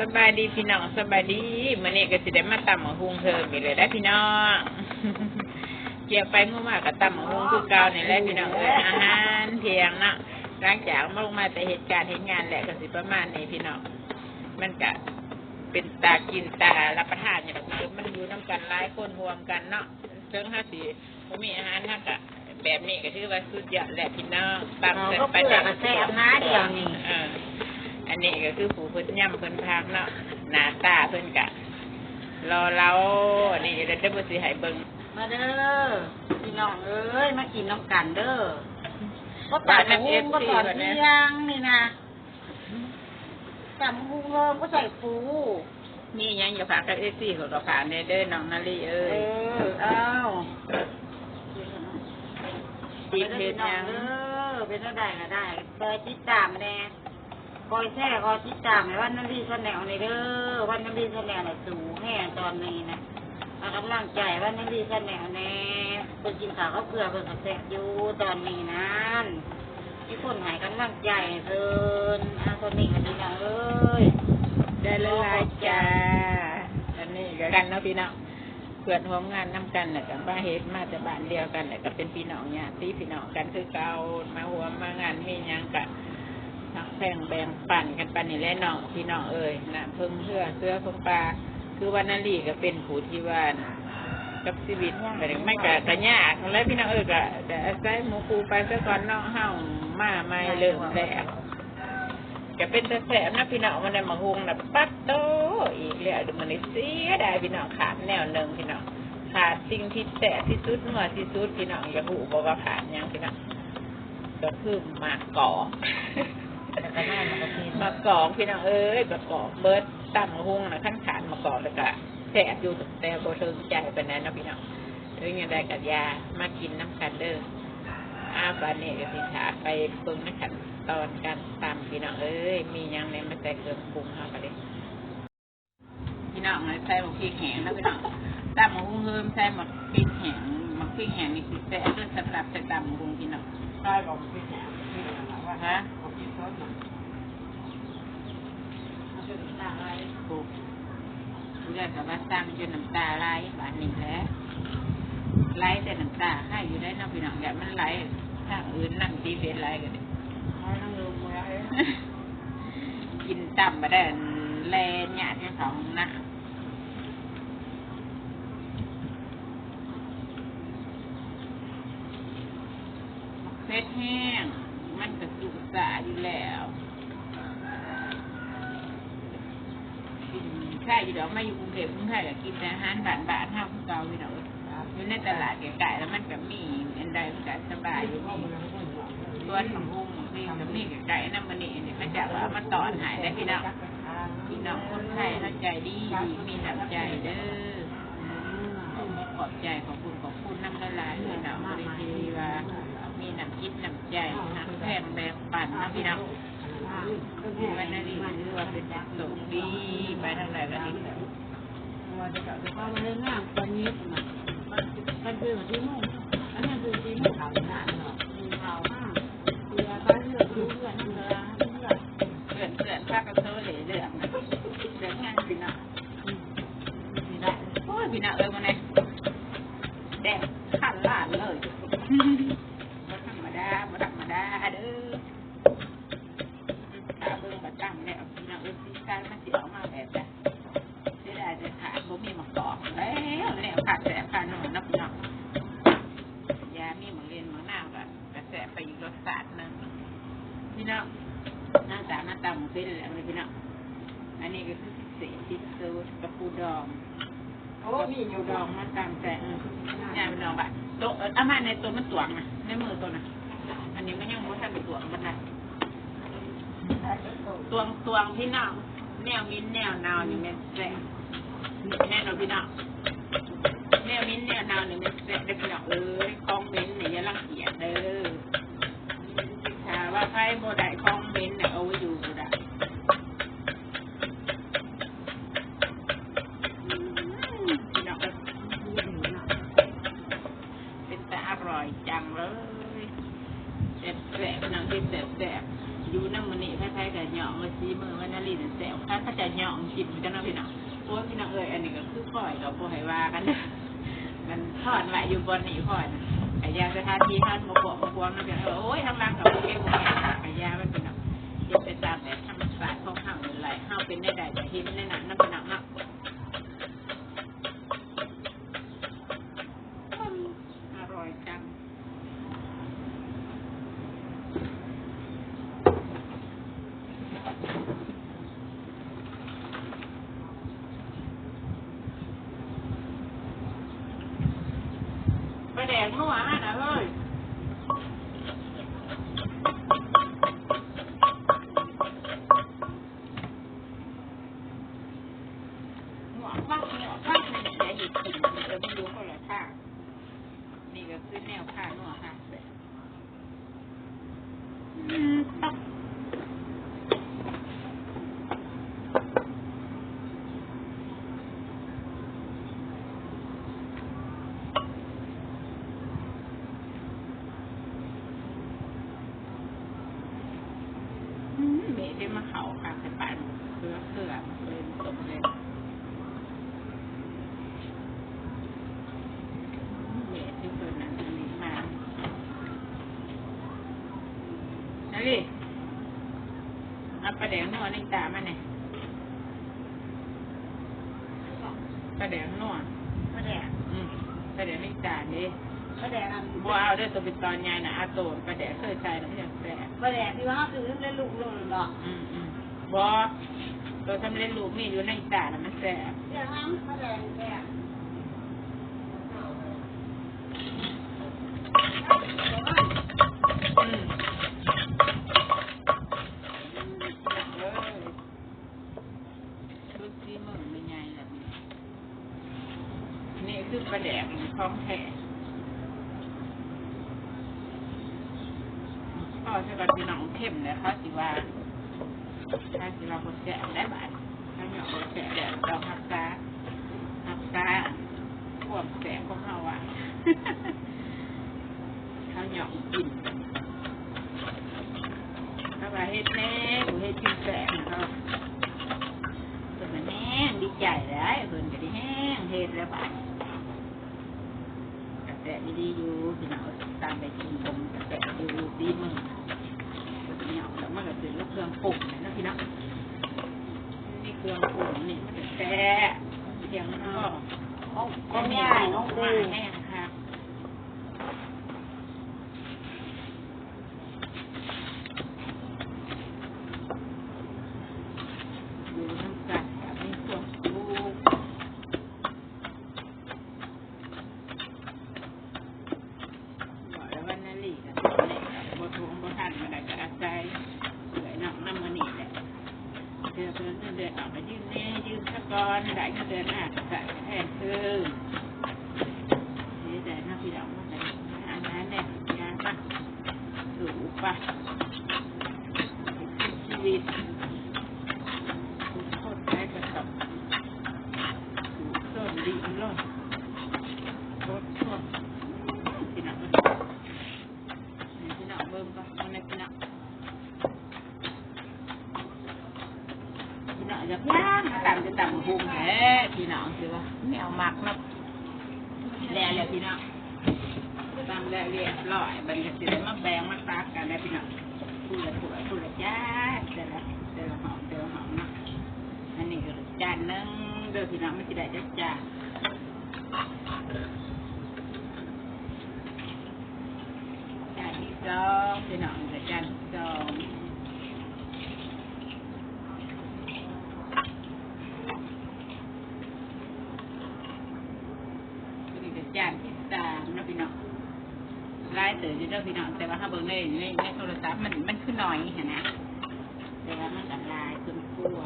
สบายดีพี่น้องสบายดีมื้อนี้ก็สิได้มาตำหมะฮุงเพิ่มอีกเลยได้อพี่น้องเกี่ยวไปเมื่อวานก็ตำหมะฮุงคือเก่านี่แหละพี่น้องเอ้ยอาหารเที่ยงเนาะหลังจากมาลงมาแต่เหตุการณ์เหตุงานแหละก็สิประมาณนี้พี่น้องมันก็เป็นตากินตารับประทานอย่างคือมันอยู่น้กันหลายคนรวมกันเนาะเชิงห้าสีบ่มีอาหารท่ากะแบบนี้ก็ถือว่าสุดยอดแหละพี่น้องตำเราเสร็จก็ไปเปลือกกระแสบนะเดียวนี่เอออันนี้ก็คือผู้เพิ่นย่ำเพิ่นพักเนาะหน้าตาเพิ่นกะรอเราอันนี้เดี๋ยวได้บ่สิให้เบิ่งมาเด้อพี่น้องเอ้ยมากินน้ำกันเด้อก็ตัดหุ้งก็ตอนเที่ยงนี่นะตัดหุ้งเริ่มก็ใส่ปูมีหยังอย่าฝากกับ FC ของเราฝากแน่เด้อน้องนาลีเอ้เอยอเอาไปอีกเด้อเฮ็พี่ดน้หอยังงเด้อเป็นอะไรก็ได้คอยติดตามแน่ คอยแช่คอยติดตามในวันนั้นที่แนวในเด้อวันนั้นที่แสนวในสูงแห่ตอนนี้นะอากำลังใจว่านั่นดีแค่แนวแน่เพิ่นกินข้าวเขาเกลือเพิ่นกระแสอยู่ตอนนี้นั้นที่คนหายกำลังใจเพิ่นอาคนนี้นดีนะเอ้ยได้ละลายจ้าอันนี้กันเนาะพี่น้องเพื่อนร่วมงานนํกันน่ะก็มาเฮ็ดมาแต่บ้านเดียวกันน่ะก็เป็นพี่น้องญาติพี่น้องกันคือเก่ามาร่วมางานมีหยังก็ ทักแพงแบ่งปั่นกันไปนี่แหละน้องพี่น้องเอ้ยนะเพิ่งเพื่อเสื้อเพิ่งปลาคือวันนาลีก็เป็นผู้ที่ว่านะกับชีวิตไม่ไม่กะกะยากแล้วพี่น้องเอ้ยก็แต่อาศัยหมูคูไปซะก่อนเนาะเฮามาไม่เริ่มแล้วก็เป็นแต่แสบนะพี่น้องมันได้มาหุงนะปัดโตอีกแล้วดูมันนี่เสียดายพี่น้องขาดแนวหนึ่งพี่น้องขาดสิ่งที่แสบที่สุดนัวที่สุดพี่น้องอย่าหูบอกว่าขาดยังพี่น้องก็คือหมากกอก ก็น่ามันก็กินมากอกพี่น้องเอ้ยมากอกเบิร์ดตั้งหุงนะขั้นขานมากอกแล้วก็แสบอยู่แต่โบเทิงใจไปานนั้นเนาะพี่น้องเรื่องยังได้กับยามากินน้ำกันเด้ออาบานนี่ก็สิถาไปเบิ่งนะขันตอนการตำพี่น้องเอ้ยมีหยังในมาใส่เครื่องปรุงเฮากันเลยพี่น้องเลยใส่หมกพริกแห้งแล้วพี่น้องตำหมกหุงเฮิมใส่หมกพริกแห้งหมกพริกแห้งนี่คือแซ่บด้วยสำหรับใส่ตำหมกหุงพี่น้องใช่บอกพี่แหนพี่นะว่า ฮะ บอกพี่ซดนะ ปลูกเรื่องกับว่าสร้างจนน้ำตาไหลบานนี้แหล้วไหลแต่น้ำตาให้อยู่ได้เน้องพี่น้องอย่ามันไหลถ้างอื่นนั่งตีเฟสไหลกันเลย ให้นั่งดูมือไอ้ กินต่ำมาได้แลหยาดให้เขานะเฟสแห้ง มันก็สุกสาอยู่แล้วกินใช่อยู่ดอกมาอยู่กรุงเทพกรุงไทยก็กินอาหารบ้านบ้านๆเท่าเก่าพี่น้องอยู่ในตลาดไก่ๆแล้วมันก็มีอันใดมันก็สบายอยู่นี่ส่วนของหุ้มนี่กับนี่ไก่ๆนั่นมันนี่เนี่ยเขาจะว่ามาต่อหายได้พี่น้องพี่น้องคนไทยเข้าใจดีมีน้ำใจเด้อขอบใจขอบคุณขอบคุณน้ำละลายพี่น้องบริทีว่า มีน้ำคิดน้ำใจหักแพงแบงปั่นนะพี่น้องวันนั้นนี่ถือว่าเป็นโชคดีไปทางไหนก็ดีพอมาเล่นน้ำตอนนี้นมันคือที่มุ่งอันนี้คือที่มุ่งขาวหน้าเนาะขาวมากเรือบ้านเรือดูเรือนั่งเรือเรือเพื่อนเพื่อนพากันเธอเหลือเรืองนะเรื่องงานพี่น้องนี่ได้โอ้ยพี่น้องเอ้ยมันเนี่ยแดงขันลาดเลยบ่ธรรมดาบ่ธรรมดา เด้อขาเบิ่งบัดตั้งแล้วพี่น้องเอ้ยสีสันมันสิออกมาแบบเสียดายแต่ขาบ่มีมะกอกแล้วแล้วขาดแสบขาดนอนนะพี่น้องยามีหมอเรียนหมอหน้าก็กระแสไปอีกรสชาติหนึงพี่น้องหน้าตาหน้าตาหมูเป็นแล้วเลยพี่น้องอันนี้ก็คือเศษที่สุดกระปูดองโอ้มีอยู่ดองมันตามแต่งานมันดองบะตัวเอออามาในตัวมันตวงนะในมือตัวน่ะอันนี้มันยัง ไปตวงมันนะตวงตวงพี่น้องแนวมิ้นแนวนาวนี่แม่แซ่แน่นอนพี่น้องแนวมิ้นแนวนาวนี่แมันเสร็จได้พี่น้องเอ้ยคอมเมนเนี่ยอย่ารังเกียจเด้อถ้าว่าใครโมได้คอมเมนเนี่ยเอาไว้อยู่ก็ได้เป็นแต่อร่อยจังเลย แซ่บแซ่บน้องที่แซ่บแซ่บอยู่น้ำมันนี่คล้ายๆกับหยองมาซีมือวันนาลีนแซ่บถ้าเขาจะเหยาะกินมันจะน่าพี่น้องโอ้ยพี่น้องเอ้ยอันนี้ก็คือปล่อยกับปล่อยว่ากันมันทอดไว้อยู่บนนี่พอนะไอ้ยาสถานที่ท่านมาบอกมาพวงนะพี่น้องเอ้ยโอ้ยทางล่างกับเคโอเคไอ้ยามันเป็นแบบเฮ็ดไปตามแต่ธรรมศาสตร์ของเฮาเลยไหลเฮาเป็นได้ใดแต่เห็นในนั้นนั่นเป็นหนังเนาะอืมอร่อยจัง ไปแดงนัวฮะนะเฮ้ยหัวฟักหัวฟักนี่จะหยิบกินมันจะไม่รู้คนละท่านี่ก็คือแนวผ้าหนัวค่ะแบบอืมตับอืมเบะได้มาเขาค่ะแต่ปานเกลือเกลือเลยตกเลยเบะที่เปิดหนังอันนี้มานาดิเอา ปลาแดงนัวในตามาเนี่ยปลาแดงนัวก็แดกอืมปลาแดงในตาดิก็แดกอันบัวเอาด้วยตัวเป็นตอนใหญ่นะอาโตนปลาแดงเคยใส่แล้วไม่ใช่แซ่บก็แดกที่ว่าเขาซื้อเล่นลูกโลนหรอกอืมอืมบอตัวสำเร็จรูปมีอยู่ในจานน่ะมันแซ่บเรื่องนั้นก็แดกแดก อืมเลยชุดซีมึงไม่ไงแบบนี้ นี่คือปลาแดกของแท้พ่อใช่ก่อนพี่น้องเข้มเลยเขาสิว่าถ้าสิเราคนแซ่บได้บาทถ้าเหนาะคนแซ่บเดี๋ยวเราหักษาหักษาพวกแสบของเราอะเขาหยองกินถ้าว่าเฮ็ดแน่กูเฮ็ดกินแสบเขาเพิ่นน่ะแห้งดีใจเลยเพิ่นก็ได้แห้งเฮ็ดแล้วบาด กระแสดีๆอยู่พี่น้องตามไปกินผมกระแสอยู่ดีมึงพี่น้องแล้วมันก็เป็นลูกเครื่องปรุงนะพี่น้องนี่เครื่องปรุงนี่มันจะแซ่บเสียงมันก็ของของง่ายของมาดี แห้งค่ะ อยู่น้ำกัดกับมีพวกลูกบอกแล้วว่านาลีกันเนี่ยบทวงบทันมาได้ก็อาศัยเหลือน้ำน้ำมันนี่แหละเดือนเดือนเงินเดือนออกมายืมแน่ยืมสะกอนได้เงินเดือนหน้าก็ใส่แทนคือนี่แต่ถ้าพี่เรามาได้อันนั้นเนี่ยยางปะ สูบปชีวิตโคตรแพ้กับถูกเพิ่มดีอันรอดโคตรชอบพี่น้องนี่พี่น้องเบิ่มก็มันในพี่น้องพี่น้องจะย่างตามจะตามหุงแท้พี่น้องคือว่าแนวมักนับแล้วแล้วพี่น้อง ตำแล้วเรียบร้อยบัดนจะสิได้มาแบ่งมาตักกันแล้วพี่น้องพูดละถั่วพูดละจ้าเดี๋ยวละเดี๋ยวละหอมเดี๋ยวละหอมนะอันนี้ก็จานนึงเดี๋ยวพี่น้องไม่สิได้จักจานจานที่สองพี่น้องก็จานที่สองอันนี้ก็จานที่สามเนาะพี่น้องไล่ เด้อพี่น้องแต่ว่าถ้าเบิ่งในในในโทรศัพท์มันมันคือหน้อยเห็นนะแต่ว่ามันกับลายจนกลัว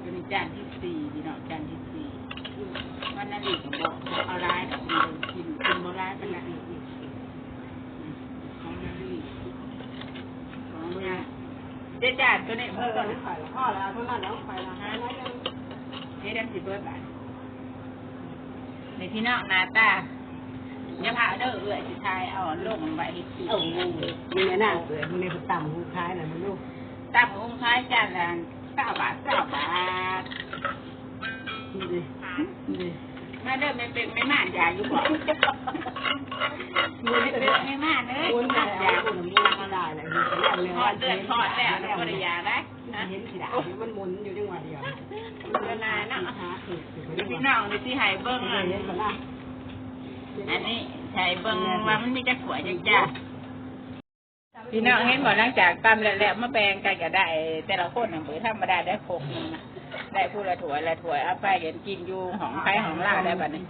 เป็นจานที่สี่พี่น้องจานที่สี่วันนั้นอีกบอกเอาร้ายกับกินกินกินโบราณเป็นไรของนาลีของเนี่ยเจ๊จานตัวนี้เพิ่มก่อนไปละพ่อแล้วเท่านั้นแล้วไปละฮะแล้ยเจ๊ดันสิเบิร์ดบาทในพี่น้องนาตา อย่าพาเด้อเอื้อยสิทายเอาลงไว้ให้กินโอ้โหมีน่าเกิดมีในต่ำหูคล้ายน่ะมันลูกตามองค์คล้ายกันละเก้าบาทเก้าบาทมาเดิมไม่เป็นไม่มานยาอยู่บ่ไม่เป็นไม่มานเลยคุณม่านแม่ยาคุณมูมาได้เลยเห็นทอดเดือนทอดแล้วแล้วก็ได้ยาได้เห็นสีดามันหมุนอยู่จังหวะเดียวละลาเนาะพี่น้องในที่ให้เบิ่งอันนเห็นคนละ อันนี้ใช้เบิ่งว่ามันมีจักขวดจักจ้าพี่น้องเห็นบ่หลังจากตำแล้วแล้วมาแบ่งกันก็ได้ แต่ละคนน่ะเบิดธรรมดาได้หกนึงนะได้ผู้ละถ้วยละถ้วยเอาไปเห็นกินอยู่ของไผของลาวได้บัดนี้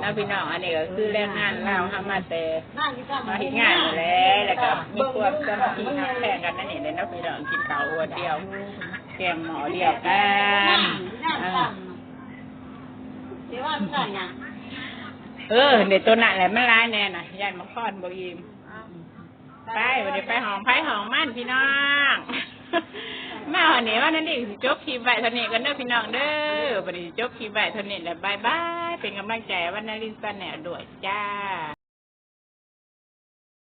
แล้วพี่น้องอันนี้ก็คือแรงงานลาวทำมาแต่นั่งที่ตั้งมาเห็นงานอยู่แล้วแล้วก็มีความสามัคคีหักแข่งกันนั่นนี่เลยนะพี่น้องกินข้าวหัวเดียวแกงหมอเดียวกันเออ เดี๋ยวว่าสั่นนะเออเดี๋ยวตัวนั้นแหละไม่ร้ายแน่น่ะยันมาคอนบอีมไปวันนี้ไปหอมไผ่หอมมันพี่น้องมาวันนี้ว่านั่นดิสิจบคลิปไว้เท่านี้กันเด้อพี่น้องเด้อวันนี้จบคลิปไว้เท่านี้แหละบายบายเป็นกำลังใจวันนารินสันแหนด้วยจ้า